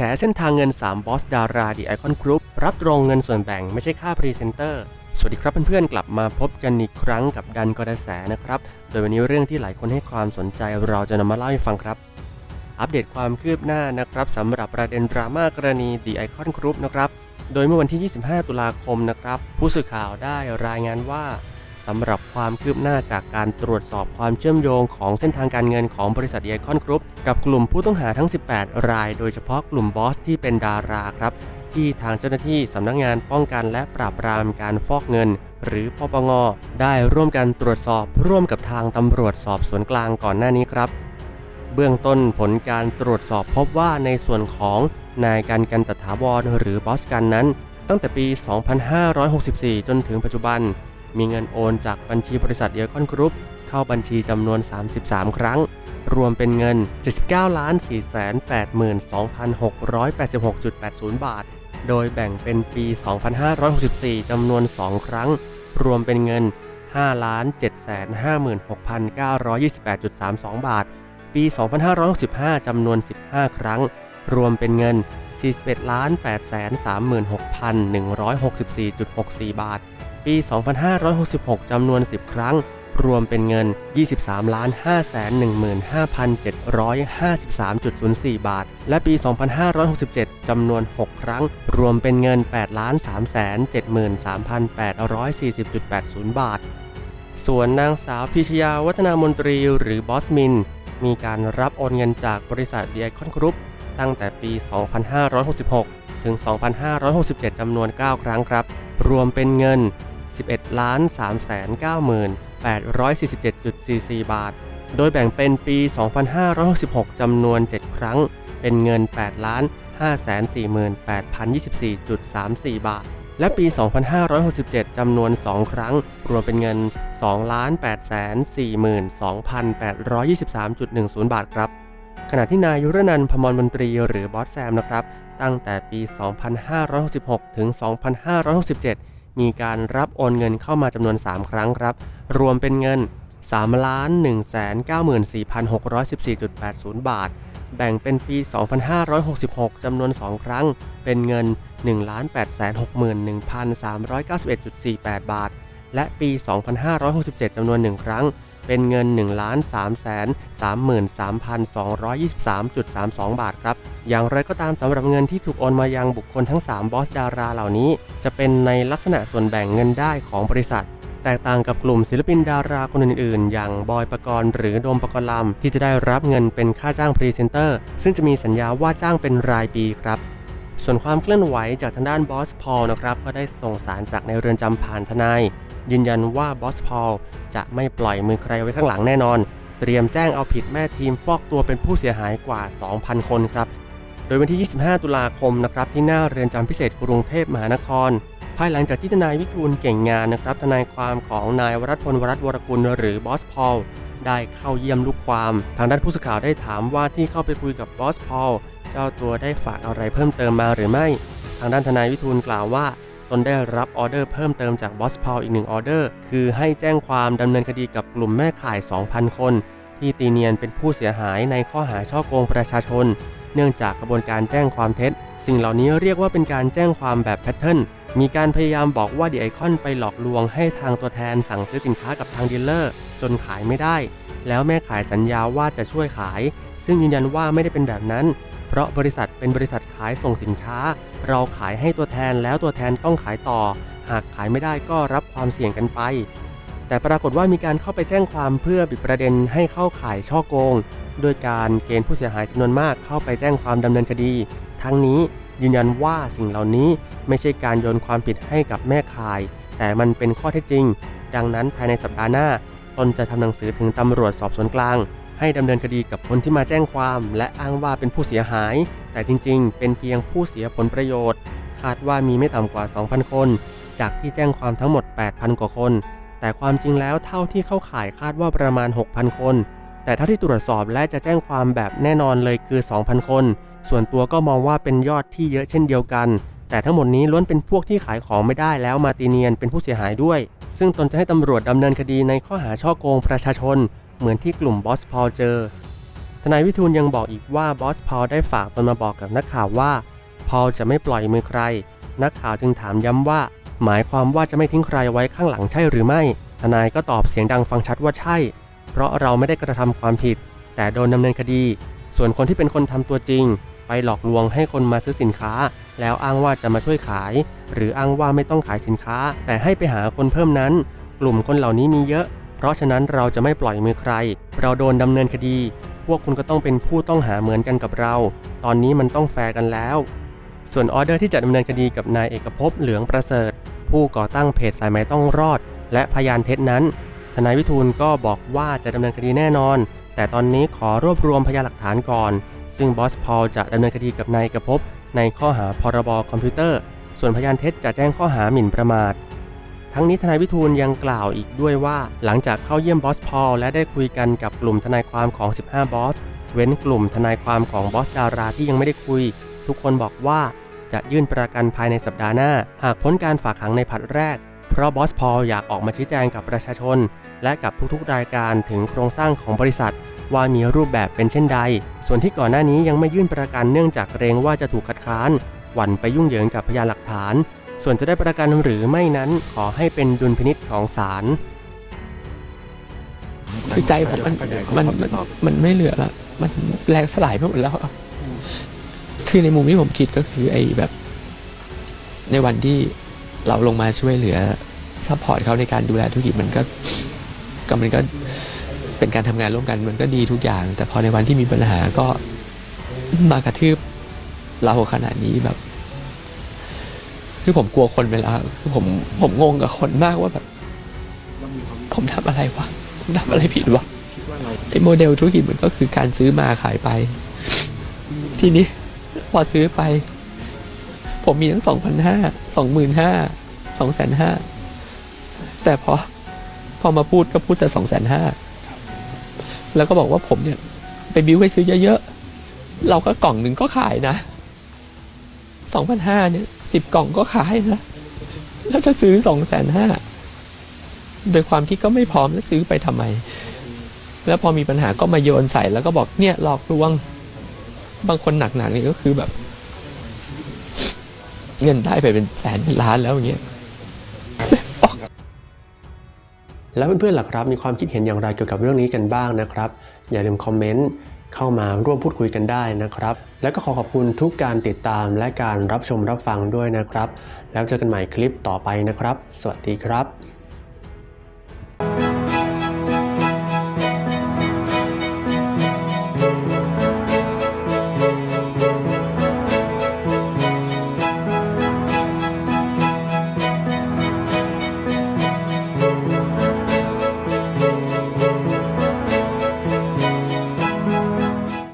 แฉเส้นทางเงิน 3 บอสดาราดีไอคอนกรุ๊ปรับตรงเงินส่วนแบ่งไม่ใช่ค่าพรีเซนเตอร์สวัสดีครับเพื่อนๆกลับมาพบกันอีกครั้งกับดันกระแสนะครับ โดยวันนี้เรื่องที่หลายคนให้ความสนใจเราจะนำมาเล่าให้ฟังครับ อัปเดตความคืบหน้านะครับสำหรับประเด็นดราม่ากรณีดีไอคอนกรุ๊ปนะครับโดยเมื่อวันที่ 25 ตุลาคมนะครับผู้สื่อข่าวได้รายงานว่า สำหรับความคืบหน้าจากการตรวจสอบความเชื่อมโยงของเส้นทางการเงินของบริษัทไอคอนกรุ๊ปกับกลุ่มผู้ต้องหาทั้ง 18 ราย โดยเฉพาะกลุ่มบอสที่เป็นดาราครับ ที่ทางเจ้าหน้าที่สำนักงานป้องกันและปราบปรามการฟอกเงิน หรือปปงได้ร่วมกันตรวจสอบร่วมกับทางตำรวจสอบสวนกลางก่อนหน้านี้ครับเบื้องต้นผลการตรวจสอบพบว่าในส่วนของนายกันกันตถาวรหรือบอสกันนั้น ตั้งแต่ปี 2564 จนถึงปัจจุบัน มีเงินโอนจากบัญชีบริษัทเดียคอนกรุ๊ปเข้าบัญชีจำนวน 33 ครั้ง รวมเป็นเงิน 79ล้าน482,686.80 บาท โดยแบ่งเป็นปี 2564 จำนวน 2 ครั้ง รวมเป็นเงิน5 756,928.32 บาท ปี 2565 จำนวน 15 ครั้ง รวมเป็นเงิน 41 836,164.64 บาท ปี 2566 จำนวน 10 ครั้ง รวมเป็นเงิน 23 515,753.04 บาท และปี 2567 จำนวน 6 ครั้ง รวมเป็นเงิน 8 373,840.80 บาท ส่วนนางสาวพิชยาวัฒนามนตรีหรือบอสมิน มีการรับโอนเงินจากบริษัทเดีไอคอนกรุ๊ปตั้งแต่ปี 2566 ถึง 2567 จำนวน 9 ครั้งครับ รวมเป็นเงิน 11ล้าน390,847.44 บาท โดยแบ่งเป็นปี 2566 จำนวน 7 ครั้ง เป็นเงิน8ล้าน548,024.34 บาท และปี 2567 จำนวน 2 ครั้ง รวมเป็นเงิน 2,842,823.10 บาทครับ ขณะที่นายยุรนันพมรมนตรีหรือบอสแซมนะครับ ตั้งแต่ปี 2566 ถึง 2567 มีการรับโอนเงินเข้ามาจำนวน 3 ครั้งครับ รวมเป็นเงิน 3,194,614.80 บาท แบ่งเป็นปี 2566 จำนวน 2 ครั้ง เป็นเงิน 1,861,391.48 บาท และปี 2567 จำนวน 1 ครั้ง เป็นเงิน 1,333,223.32บาทครับ อย่างไรก็ตามสำหรับเงินที่ถูกโอนมายังบุคคลทั้ง 3 บอสดาราเหล่านี้ จะเป็นในลักษณะส่วนแบ่งเงินได้ของบริษัท แตกต่างกับกลุ่มศิลปินดาราคนอื่นๆ อย่างบอยปกรณ์หรือโดมปกรณ์ลำที่จะได้รับเงินเป็นค่าจ้างพรีเซนเตอร์ ซึ่งจะมีสัญญาว่าจ้างเป็นรายปีครับ ส่วนความเคลื่อนไหวจากทางด้านบอสพอลนะครับก็ได้ส่งสารจากในเรือนจำผ่านทนาย ยืนยันว่าบอสพอลจะไม่ปล่อยมือใครไว้ข้างหลังแน่นอน เตรียมแจ้งเอาผิดแม่ทีมฟอกตัวเป็นผู้เสียหายกว่า 2,000 คนครับโดยวันที่ 25 ตุลาคมนะครับที่หน้าเรือนจำพิเศษกรุงเทพมหานคร ภายหลังจากที่ทนายวิทูลเก่งงานนะครับทนายความของนายวรัตพลวรัตน์วรกุลหรือบอสพอลได้เข้าเยี่ยมลูกความ ทางด้านผู้สื่อข่าวได้ถามว่าที่เข้าไปคุยกับบอสพอล เจ้าตัวได้ฝากอะไรเพิ่มเติมมาหรือไม่ ทางด้านทนายวิทูลกล่าวว่า ตนได้รับออเดอร์เพิ่มเติมจากบอสพอลอีกหนึ่งออเดอร์ คือให้แจ้งความดำเนินคดีกับกลุ่มแม่ข่าย 2,000 คน ที่ตีเนียนเป็นผู้เสียหายในข้อหาช่อโกงประชาชน เนื่องจากกระบวนการแจ้งความเท็จ สิ่งเหล่านี้เรียกว่าเป็นการแจ้งความแบบแพทเทิร์นมีการพยายามบอกว่าดีไอคอนไปหลอกลวงให้ทางตัวแทนสั่งซื้อสินค้ากับทางดีลเลอร์ จนขายไม่ได้ แล้วแม่ขายสัญญาว่าจะช่วยขาย ซึ่งยืนยันว่าไม่ได้เป็นแบบนั้น เพราะบริษัทเป็นบริษัทขายส่งสินค้า เราขายให้ตัวแทนแล้วตัวแทนต้องขายต่อ หากขายไม่ได้ก็รับความเสี่ยงกันไป แต่ปรากฏว่ามีการเข้าไปแจ้งความเพื่อบิดประเด็นให้เข้าข่ายช่อโกง โดยการเกณฑ์ผู้เสียหายจำนวนมากเข้าไปแจ้งความดำเนินคดี ทั้งนี้ยืนยันว่าสิ่งเหล่านี้ไม่ใช่การโยนความผิดให้กับแม่ขาย แต่มันเป็นข้อเท็จจริง ดังนั้นภายในสัปดาห์หน้า ตนจะทำหนังสือถึงตำรวจสอบสวนกลาง ให้ดำเนินคดีกับคนที่มาแจ้งความ และอ้างว่าเป็นผู้เสียหาย แต่จริงๆ เป็นเพียงผู้เสียผลประโยชน์ คาดว่ามีไม่ต่ำกว่า 2,000 คน จากที่แจ้งความทั้งหมด 8,000 กว่าคน แต่ความจริงแล้วเท่าที่เข้าข่ายคาดว่าประมาณ 6,000 คน แต่เท่าที่ตรวจสอบและจะแจ้งความแบบแน่นอนเลยคือ 2,000 คน ส่วนตัวก็มองว่าเป็นยอดที่เยอะเช่นเดียวกัน แต่ทั้งหมดนี้ล้วนเป็นพวกที่ขายของไม่ได้แล้วมาตีเนียนเป็นผู้เสียหายด้วย ซึ่งตนจะให้ตำรวจดำเนินคดีในข้อหาช่อโกงประชาชน เหมือนที่กลุ่มบอสพอลเจอ ทนายวิทูลยังบอกอีกว่าบอสพอลได้ฝากตนมาบอกกับนักข่าวว่า พอลจะไม่ปล่อยมือใคร นักข่าวจึงถามย้ำว่า หมายความว่าจะไม่ทิ้งใครไว้ข้างหลังใช่หรือไม่ ทนายก็ตอบเสียงดังฟังชัดว่าใช่ เพราะเราไม่ได้กระทำความผิด แต่โดนดำเนินคดี ส่วนคนที่เป็นคนทำตัวจริง ไปหลอกลวงให้คนมาซื้อสินค้า แล้วอ้างว่าจะมาช่วยขาย หรืออ้างว่าไม่ต้องขายสินค้า แต่ให้ไปหาคนเพิ่มนั้น กลุ่มคนเหล่านี้มีเยอะ เพราะฉะนั้นเราจะไม่ปล่อยมือใคร เราโดนดำเนินคดี พวกคุณก็ต้องเป็นผู้ต้องหาเหมือนกันกับเรา ตอนนี้มันต้องแฟร์กันแล้ว ส่วนออเดอร์ที่จะดำเนินคดีกับนายเอกภพเหลืองประเสริฐ ผู้ก่อตั้งเพจสายไหมต้องรอด และพยานเท็จนั้น ทนายวิทูลก็บอกว่าจะดำเนินคดีแน่นอน แต่ตอนนี้ขอรวบรวมพยานหลักฐานก่อน ซึ่งบอสพอลจะดำเนินคดีกับนายเอกภพในข้อหาพรบคอมพิวเตอร์ ส่วนพยานเท็จจะแจ้งข้อหาหมิ่นประมาท ทั้งนี้ทนายวิทูลยังกล่าวอีกด้วยว่า หลังจากเข้าเยี่ยมบอสพอลและได้คุยกันกับกลุ่มทนายความของ 15 บอส เว้นกลุ่มทนายความของบอสดาราที่ยังไม่ได้คุย ทุกคนบอกว่าจะยื่นประกันภายในสัปดาห์หน้า หากพ้นการฝากขังในผัดแรก เพราะบอสพอลอยากออกมาชี้แจงกับประชาชน และกับทุกๆรายการถึงโครงสร้างของบริษัท ว่ามีรูปแบบเป็นเช่นใด ส่วนที่ก่อนหน้านี้ยังไม่ยื่นประกันเนื่องจากเกรงว่าจะถูกคัดค้าน หวั่นไปยุ่งเหยิงกับพยานหลักฐาน ส่วนจะได้ประกันหรือไม่นั้นขอให้เป็นดุลพินิษของศาลคือใจผมมันมันมันมันไม่เหลือละมันแรงสลายไปหมดแล้วอะคือในมุมที่ผมคิดก็คือไอ้แบบ ในวันที่เราลงมาช่วยเหลือซัพพอร์ตเขาในการดูแลธุรกิจมันก็ก็มันก็เป็นการทำงานร่วมกันมันก็ดีทุกอย่าง แต่พอในวันที่มีปัญหาก็มากระทืบเราขนาดนี้แบบ คือผมกลัวคนไปแล้วคือผมผมงงกับคนมากว่าแบบ ผมทำอะไรวะผมทำอะไรผิดวะไอ้โมเดลธุรกิจมันก็คือการซื้อมาขายไป ทีนี้พอซื้อไป ผมมีทั้งสองพันห้าสองหมื่นห้าสองแสนห้าแต่พอพอมาพูดก็พูดแต่สองแสนห้าแล้วก็บอกว่าผมเนี่ย ไปบิ้วให้ซื้อเยอะๆ เราก็กล่องหนึ่งก็ขายนะสองพันห้าเนี่ย สิบกล่องก็ขายนะแล้วถ้าซื้อสองแสนห้าโดยความที่ก็ไม่พร้อมแล้วซื้อไปทำไม แล้วพอมีปัญหาก็มาโยนใส่แล้วก็บอกเนี่ยหลอกลวง บางคนหนักๆนี่ก็คือแบบ เงินได้ไปเป็นแสนเป็นล้านแล้วอย่างเงี้ยแล้วเพื่อนๆล่ะครับ มีความคิดเห็นอย่างไรเกี่ยวกับเรื่องนี้กันบ้างนะครับ อย่าลืมคอมเมนต์ เข้ามาร่วมพูดคุยกันได้นะครับ แล้วก็ขอขอบคุณทุกการติดตามและการรับชมรับฟังด้วยนะครับ แล้วเจอกันใหม่คลิปต่อไปนะครับ สวัสดีครับ